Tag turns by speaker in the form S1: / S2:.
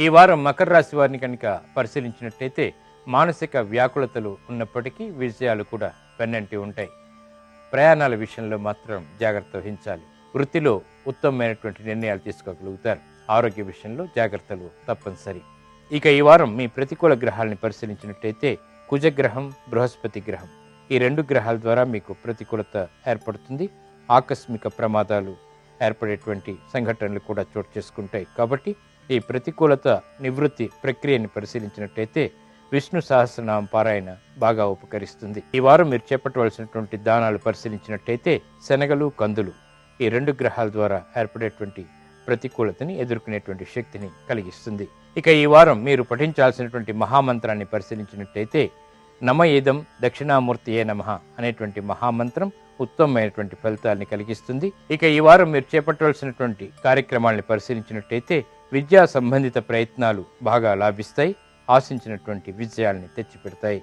S1: ఈ వారం మకర రాశి వారిని కనుక పరిశీలించినట్టయితే మానసిక వ్యాకులతలు ఉన్నప్పటికీ విజయాలు కూడా వెన్నంటి ఉంటాయి. ప్రయాణాల విషయంలో మాత్రం జాగ్రత్త వహించాలి. వృత్తిలో ఉత్తమమైనటువంటి నిర్ణయాలు తీసుకోగలుగుతారు. ఆరోగ్య విషయంలో జాగ్రత్తలు తప్పనిసరి. ఇక ఈ వారం మీ ప్రతికూల గ్రహాలని పరిశీలించినట్టయితే కుజగ్రహం బృహస్పతి గ్రహం. ఈ రెండు గ్రహాల ద్వారా మీకు ప్రతికూలత ఏర్పడుతుంది. ఆకస్మిక ప్రమాదాలు ఏర్పడేటువంటి సంఘటనలు కూడా చోటు చేసుకుంటాయి. కాబట్టి ఈ ప్రతికూలత నివృత్తి ప్రక్రియని పరిశీలించినట్టయితే విష్ణు సహస్రనామ పారాయణ బాగా ఉపకరిస్తుంది. ఈ వారం మీరు చేపట్టవలసినటువంటి దానాలు పరిశీలించినట్టయితే శనగలు కందులు ఈ రెండు గ్రహాల ద్వారా ఏర్పడేటువంటి ప్రతికూలతని ఎదుర్కొనేటువంటి శక్తిని కలిగిస్తుంది. ఇక ఈ వారం మీరు పఠించాల్సినటువంటి మహామంత్రాన్ని పరిశీలించినట్టయితే నమ ఏదం దక్షిణామూర్తి ఏ నమ అనేటువంటి మహామంత్రం ఉత్తమమైనటువంటి ఫలితాన్ని కలిగిస్తుంది. ఇక ఈ వారం మీరు చేపట్టవలసినటువంటి కార్యక్రమాలను పరిశీలించినట్టయితే విద్యా సంబంధిత ప్రయత్నాలు బాగా లాభిస్తాయి ఆశించినటువంటి విజయాల్ని తెచ్చిపెడతాయి.